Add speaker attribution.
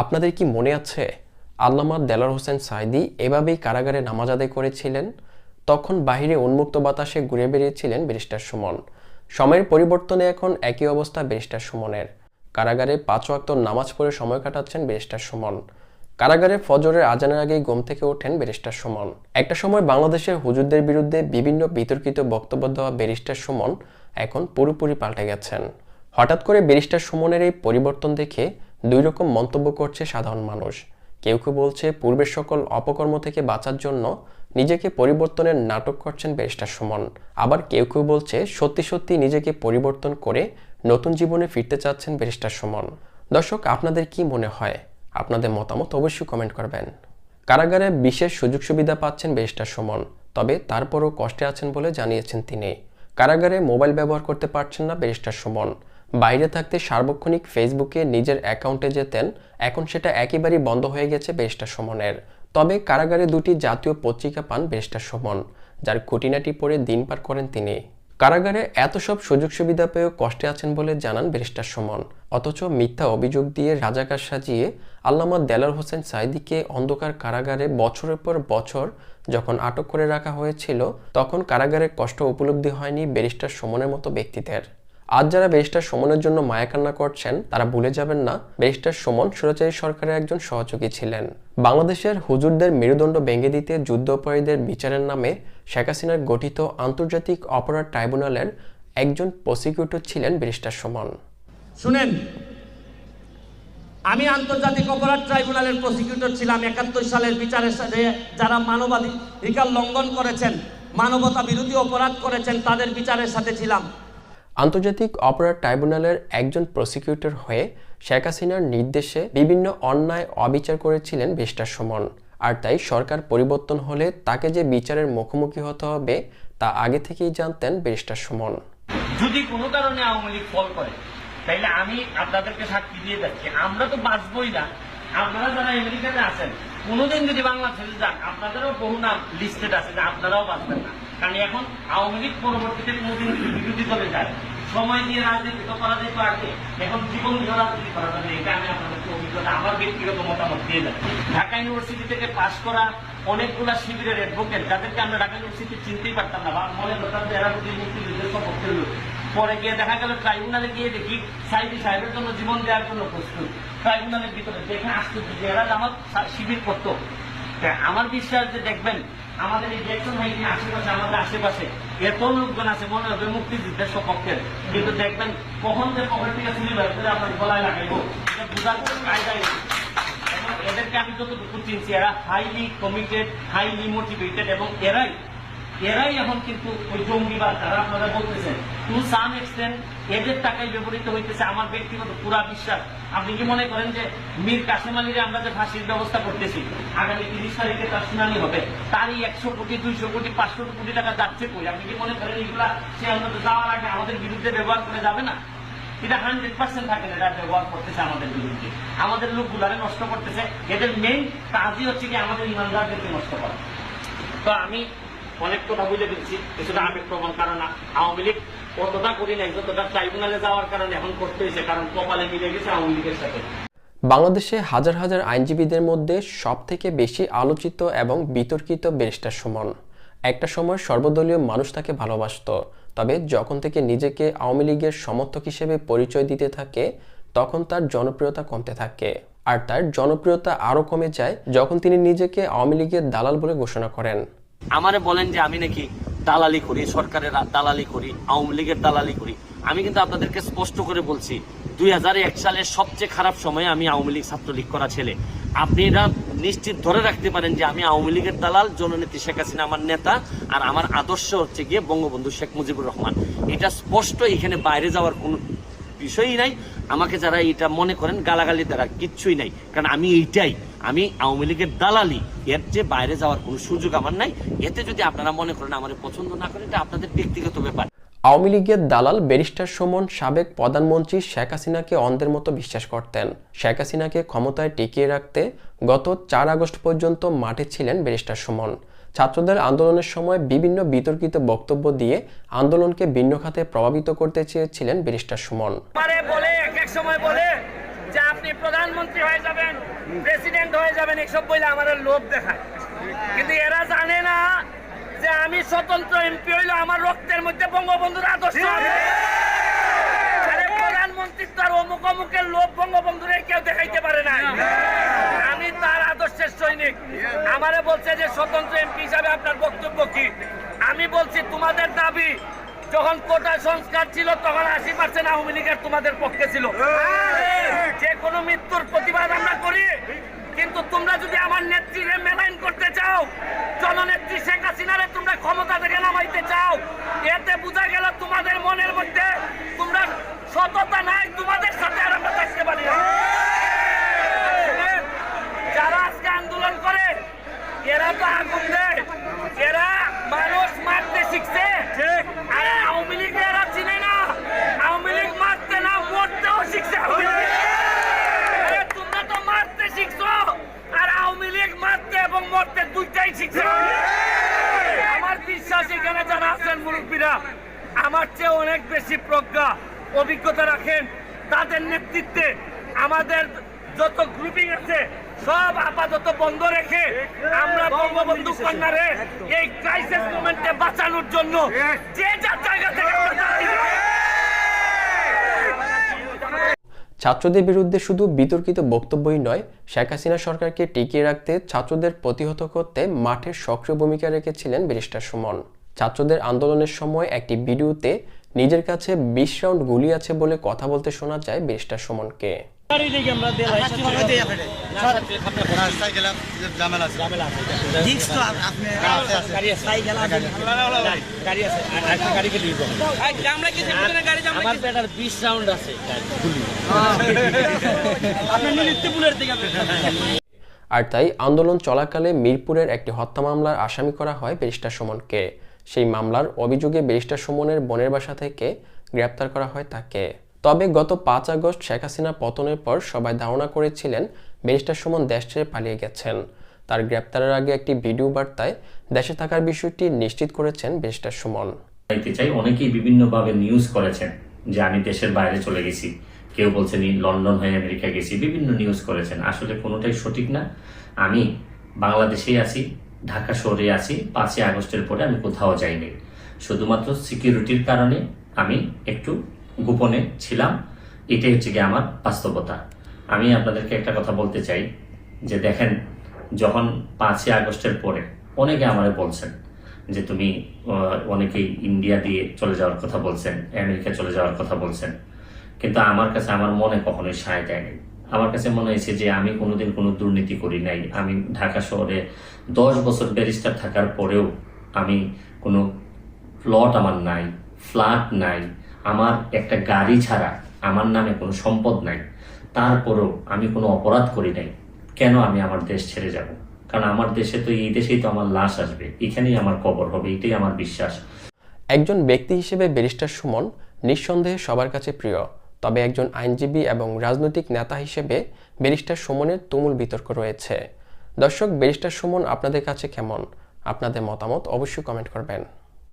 Speaker 1: আপনাদের কি মনে আছে আল্লামা দেলার হোসেন সাইদি এভাবেই কারাগারে নামাজ আদায় করেছিলেন? তখন বাহিরে উন্মুক্ত বাতাসে ঘুরে বেরিয়েছিলেন ব্যারিস্টার সুমন। সময়ের পরিবর্তনে এখন একই অবস্থা ব্যারিস্টার সুমনের। কারাগারে পাঁচ ওয়াক্ত নামাজ পড়ে সময় কাটাচ্ছেন ব্যারিস্টার সুমন। কারাগারে ফজরের আজানের আগেই ঘুম থেকে ওঠেন ব্যারিস্টার সুমন। একটা সময় বাংলাদেশের হুজুরদের বিরুদ্ধে বিভিন্ন বিতর্কিত বক্তব্য দেওয়া ব্যারিস্টার সুমন এখন পুরোপুরি পাল্টে গেছেন। হঠাৎ করে ব্যারিস্টার সুমনের এই পরিবর্তন দেখে দুই রকম মন্তব্য করছে সাধারণ মানুষ। কেউ কেউ বলছে পূর্বের সকল অপকর্ম থেকে বাঁচার জন্য নিজেকে পরিবর্তনের নাটক করছেন ব্যারিস্টার সুমন। আবার কেউ কেউ বলছে সত্যি সত্যি নিজেকে পরিবর্তন করে নতুন জীবনে ফিরতে চাচ্ছেন ব্যারিস্টার সুমন। দর্শক, আপনাদের কি মনে হয়? আপনাদের মতামত অবশ্যই কমেন্ট করবেন। কারাগারে বিশেষ সুযোগ সুবিধা পাচ্ছেন ব্যারিস্টার সুমন, তবে তারপরও কষ্টে আছেন বলে জানিয়েছেন তিনি। কারাগারে মোবাইল ব্যবহার করতে পারছেন না ব্যারিস্টার সুমন। বাইরে থাকতে সার্বক্ষণিক ফেসবুকে নিজের অ্যাকাউন্টে যেতেন, এখন সেটা একেবারেই বন্ধ হয়ে গেছে ব্যারিস্টার সমনের। তবে কারাগারে দুটি জাতীয় পত্রিকা পান ব্যারিস্টার সমন, যার খুঁটিনাটি পড়ে দিন পার করেন তিনি। কারাগারে এত সব সুযোগ সুবিধা পেয়েও কষ্টে আছেন বলে জানান ব্যারিস্টার সুমন। অথচ মিথ্যা অভিযোগ দিয়ে রাজাকার সাজিয়ে আল্লামা দেলার হোসেন সাইদিকে অন্ধকার কারাগারে বছরের পর বছর যখন আটক করে রাখা হয়েছিল, তখন কারাগারের কষ্ট উপলব্ধি হয়নি ব্যারিস্টার সুমনের মতো ব্যক্তিদের। আজ যারা ব্যারিস্টার সুমনের জন্য মায়াকান্না করছেন, তারা ভুলে যাবেন না, ব্যারিস্টার সুমন সুরচারী সরকারের একজন সহযোগী ছিলেন। বাংলাদেশের হুজুরদের মেরুদণ্ড ভেঙে দিতে যুদ্ধ অপরাধীদের বিচারের নামে শেখ হাসিনার গঠিত আন্তর্জাতিক অপরাধ ট্রাইব্যুনালের একজন প্রসিকিউটর ছিলেন ব্যারিস্টার সুমন।
Speaker 2: শুনেন, আমি আন্তর্জাতিক অপরাধ ট্রাইব্যুনালের প্রসিকিউটর ছিলাম একাত্তর সালের বিচারের সাথে যারা মানবাধিকার লঙ্ঘন করেছেন, মানবতা বিরোধী অপরাধ করেছেন, তাদের বিচারের সাথে ছিলাম।
Speaker 1: আন্তর্জাতিক অপরাধ ট্রাইব্যুনালের একজন প্রসিকিউটর হয়ে শেখ হাসিনার নির্দেশে বিভিন্ন অন্যায় অবিচার করেছিলেন ব্যারিস্টার সুমন। আর তাই সরকার পরিবর্তন হলে তাকে যে বিচারের মুখোমুখি হতে হবে, তা আগে থেকেই জানতেন ব্যারিস্টার সুমন।
Speaker 3: যদি কোনো কারণে আওয়ামী লীগ ফল করে, তাইলে আমি আপনাদেরকে সাক্ষী দিয়ে যাচ্ছি। আমরা তো বাঁচবই না। আপনারা যারা আমেরিকাতে আছেন, কোনোদিন যদি বাংলাদেশে যান, আপনাদেরও বহু নাম লিস্টেড আছে আপনারাও বাঁচবেন না। কারণ এখন আওয়ামী লীগ পরবর্তীতে কোনোদিন বিরোধী দলে যায়। সময় দিয়ে রাজনীতি তো করা যেত আগে। এখন জীবন দিয়ে রাজনীতি করা যাবে এটা আমি আপনাদেরকে অভিজ্ঞতা আমার ব্যক্তিগত মতামত দিয়ে যাচ্ছি। ঢাকা ইউনিভার্সিটি থেকে পাশ করা অনেকগুলা শিবিরের অ্যাডভোকেট যাদেরকে আমরা ঢাকা ইউনিভার্সিটি চিনতেই পারতাম না, বা মনে করতাম যে এরা বুঝি মুক্তিযুদ্ধের সপক্ষের লোক পরে গিয়ে দেখা গেল ট্রাইব্যুনালে গিয়ে দেখি সাইদি সাহেবের জন্য জীবন দেওয়ার জন্য প্রস্তুত। ট্রাইব্যুনালের ভিতরে দেখে আশ্চর্য যে এরা আমার শিবির করতো। আমার বিশ্বাস যে দেখবেন আমাদের এই ইলেকশন হয়নি আশেপাশে, আমাদের আশেপাশে এত লোকজন আছে, মনে হবে মুক্তিযুদ্ধের সপক্ষের। কিন্তু দেখবেন কখন যে পকেট থেকে চুরি বের করে আপনার গলায় লাগাইব। কোনো এদেরকে আমি যতটুকু চিনছি, এরা হাইলি কমিটেড হাইলি মোটিভেটেড এবং এরাই এরাই এখন কিন্তু ওই জঙ্গিবাদ, যারা আপনারা বলতেছেন টু সাম এক্সটেন্ট এদের টাকায় ব্যবহৃত হইতেছে আমার ব্যক্তিগত পুরা বিশ্বাস। আপনি কি মনে করেন যে মীর কাসেম আলীরে আমরা যে ফাঁসির ব্যবস্থা করতেছি, আগামী তিরিশ তারিখে তার শুনানি হবে, তারই একশো কোটি, দুইশো কোটি, পাঁচশো কোটি টাকা যাচ্ছে কই? আপনি কি মনে করেন এগুলা সে আমাদের যাওয়ার আগে আমাদের বিরুদ্ধে ব্যবহার করে যাবে না? এটা হান্ড্রেড পার্সেন্ট থাকে না, এটা ব্যবহার করতেছে আমাদের বিরুদ্ধে। আমাদের লোকগুলারে নষ্ট করতেছে। এদের মেইন কাজই হচ্ছে কি আমাদের ইমানদারদেরকে নষ্ট করা। তো আমি অনেক কথা বুঝে ফেলছি, কিছুটা আবেগ প্রবণ কারণ আওয়ামী লীগ অতটা করি নাই যতটা ট্রাইব্যুনালে যাওয়ার কারণে এখন করতে হয়েছে, কারণ কপালে মিলে গেছে আওয়ামী লীগের সাথে।
Speaker 1: বাংলাদেশে হাজার হাজার আইনজীবীদের মধ্যে সবথেকে বেশি আলোচিত এবং বিতর্কিত ব্যারিস্টার সুমন। একটা সময় সর্বদলীয় মানুষ তাকে ভালোবাসত, তবে যখন থেকে নিজেকে আওয়ামী লীগের সমর্থক হিসেবে পরিচয় দিতে থাকে, তখন তার জনপ্রিয়তা কমতে থাকে। আর তার জনপ্রিয়তা আরও কমে যায় যখন তিনি নিজেকে আওয়ামী লীগের দালাল বলে ঘোষণা করেন।
Speaker 3: আমারে বলেন যে আমি নাকি দালালি করি, সরকারের দালালি করি, আওয়ামী লীগের দালালি করি। আমি কিন্তু আপনাদেরকে স্পষ্ট করে বলছি, দুই এক সালের সবচেয়ে খারাপ সময়ে আমি আওয়ামী লীগ ছাত্রলীগ করা ছেলে। আপনি এটা নিশ্চিত ধরে রাখতে পারেন যে আমি আওয়ামী লীগের দালাল, জননেত্রী শেখ হাসিনা আমার নেতা, আর আমার আদর্শ হচ্ছে গিয়ে বঙ্গবন্ধু শেখ মুজিবুর রহমান। এটা স্পষ্ট, এখানে বাইরে যাওয়ার কোনো বিষয়ই নাই। আমাকে যারা এটা মনে করেন, গালাগালি দ্বারা কিচ্ছুই নাই। কারণ আমি এইটাই। আমি আওয়ামী লীগের দালালি এর যে বাইরে যাওয়ার কোনো সুযোগ আমার নাই। এতে যদি আপনারা মনে করেন আমার পছন্দ না করেন এটা আপনাদের ব্যক্তিগত ব্যাপার।
Speaker 1: আওয়ামী লীগের দালাল ব্যারিস্টার সুমন সাবেক প্রধানমন্ত্রী শেখ হাসিনাকে অন্ধের মতো বিশ্বাস করতেন। শেখ হাসিনাকে ক্ষমতায় টিকিয়ে রাখতে গত চার আগস্ট পর্যন্ত মাঠে ছিলেন ব্যারিস্টার সুমন। ছাত্রদের আন্দোলনের সময় বিভিন্ন বিতর্কিত বক্তব্য দিয়ে আন্দোলনকে ভিন্ন খাতে প্রভাবিত করতে চেয়েছিলেন ব্যারিস্টার সুমন।
Speaker 3: বলে এক এক সময় বলে প্রধানমন্ত্রী হয়ে যাবেন প্রেসিডেন্ট হয়ে যাবেন, এসব বলে আমাদের লোভ দেখায়। কিন্তু এরা জানে না যে আমি স্বতন্ত্র এমপি হইল আমার রক্তের মধ্যে বঙ্গবন্ধুর আদর্শ আমি বলছি, তোমাদের দাবি যখন কোটা সংস্কার ছিল তখন আশি পার্সেন্ট আওয়ামী লীগের তোমাদের পক্ষে ছিল। যে কোনো মৃত্যুর প্রতিবাদ আমরা করি। কিন্তু তোমরা যদি আমার নেত্রীরে মেলাইন করতে চাও জননেত্রী শেখ হাসিনারে তোমরা ক্ষমতা থেকে নামাইতে চাও এতে বোঝা গেল তোমাদের মনের মধ্যে তোমরা সততা নাই তোমাদের সাথে আর আমরা থাকতে পারি না। যারা আজকে আন্দোলন করে এরা তো আগুন দেয় এরা মানুষ মারতে শিখছে আরে আওয়ামী লীগ এরা চিনে না আওয়ামী লীগ মারতে না মরতেও শিখছে আওয়ামী লীগ। আরে তোমরা তো মারতে শিখছো আর আওয়ামী লীগ মারতে এবং মরতে দুইটাই শিখছে আমার বিশ্বাস এখানে যারা আছেন মুরব্বীরা আমার চেয়ে অনেক বেশি প্রজ্ঞা অভিজ্ঞতা রাখেন। তাদের নেতৃত্বে আমাদের যত গ্রুপিং আছে সব আপাতত বন্ধ রেখে আমরা বঙ্গবন্ধু কন্যারে এই ক্রাইসিস মোমেন্টে বাঁচানোর জন্য যে যার জায়গা থেকে।
Speaker 1: ছাত্রদের বিরুদ্ধে শুধু বিতর্কিত বক্তব্যই নয় শেখ হাসিনা সরকারকে টিকিয়ে রাখতে ছাত্রদের প্রতিহত করতে মাঠে সক্রিয় ভূমিকা রেখেছিলেন ব্যারিস্টার সুমন। ছাত্রদের আন্দোলনের সময় একটি ভিডিওতে নিজের কাছে বিশ রাউন্ড গুলি আছে বলে কথা বলতে শোনা যায় ব্যারিস্টার সুমনকে। আর তাই আন্দোলন চলাকালে মিরপুরের একটি হত্যা মামলার আসামি করা হয় ব্যারিস্টার সুমনকে। সেই মামলার অভিযোগে ব্যারিস্টার সুমনের বনের বাসা থেকে গ্রেপ্তার করা হয় তাকে। তবে গত পাঁচ আগস্ট শেখ হাসিনা পতনের পর সবাই ধারণা করেছিলেন ব্যারিস্টার সুমন দেশ ছেড়ে পালিয়ে গেছেন। তার গ্রেপ্তারের আগে একটি ভিডিও বার্তায় দেশে থাকার বিষয়টি নিশ্চিত করেছেন ব্যারিস্টার সুমন।
Speaker 4: চাই, অনেকেই বিভিন্নভাবে নিউজ করেছেন যে আমি দেশের বাইরে চলে গেছি। কেউ বলছেন, "এই লন্ডন হয়ে আমেরিকা গেছি। বিভিন্ন নিউজ করেছেন। আসলে কোনোটাই সঠিক না। আমি বাংলাদেশেই আছি ঢাকা শহরে আছি, পাঁচই আগস্টের পরে আমি কোথাও যাইনি। শুধুমাত্র সিকিউরিটির কারণে আমি একটু গোপনে ছিলাম। এটাই হচ্ছে গিয়ে আমার বাস্তবতা। আমি আপনাদেরকে একটা কথা বলতে চাই, যে দেখেন, যখন পাঁচই আগস্টের পরে অনেকে আমারে বলছেন যে তুমি অনেকেই ইন্ডিয়া দিয়ে চলে যাওয়ার কথা বলছেন, আমেরিকা চলে যাওয়ার কথা বলছেন। কিন্তু আমার কাছে আমার মনে কখনোই সায় দেয়নি আমার কাছে মনে হয়েছে যে আমি কোনোদিন কোনো দুর্নীতি করি নাই। আমি ঢাকা শহরে দশ বছর ব্যারিস্টার থাকার পরেও আমি কোনো প্লট আমার নাই, ফ্ল্যাট নাই, আমার একটা গাড়ি ছাড়া আমার নামে কোনো সম্পদ নাই। তারপরেও আমি কোনো অপরাধ করি নাই। কেন আমি আমার দেশ ছেড়ে যাব? কারণ আমার দেশে তো, এই দেশেই তো আমার লাশ আসবে। এখানেই আমার কবর হবে, এটাই আমার বিশ্বাস।
Speaker 1: একজন ব্যক্তি হিসেবে ব্যারিস্টার সুমন নিঃসন্দেহে সবার কাছে প্রিয়। তবে একজন আইনজীবী এবং রাজনৈতিক নেতা হিসেবে ব্যারিস্টার সুমনের তুমুল বিতর্ক রয়েছে। দর্শক ব্যারিস্টার সুমন আপনাদের কাছে কেমন? আপনাদের মতামত অবশ্যই কমেন্ট করবেন।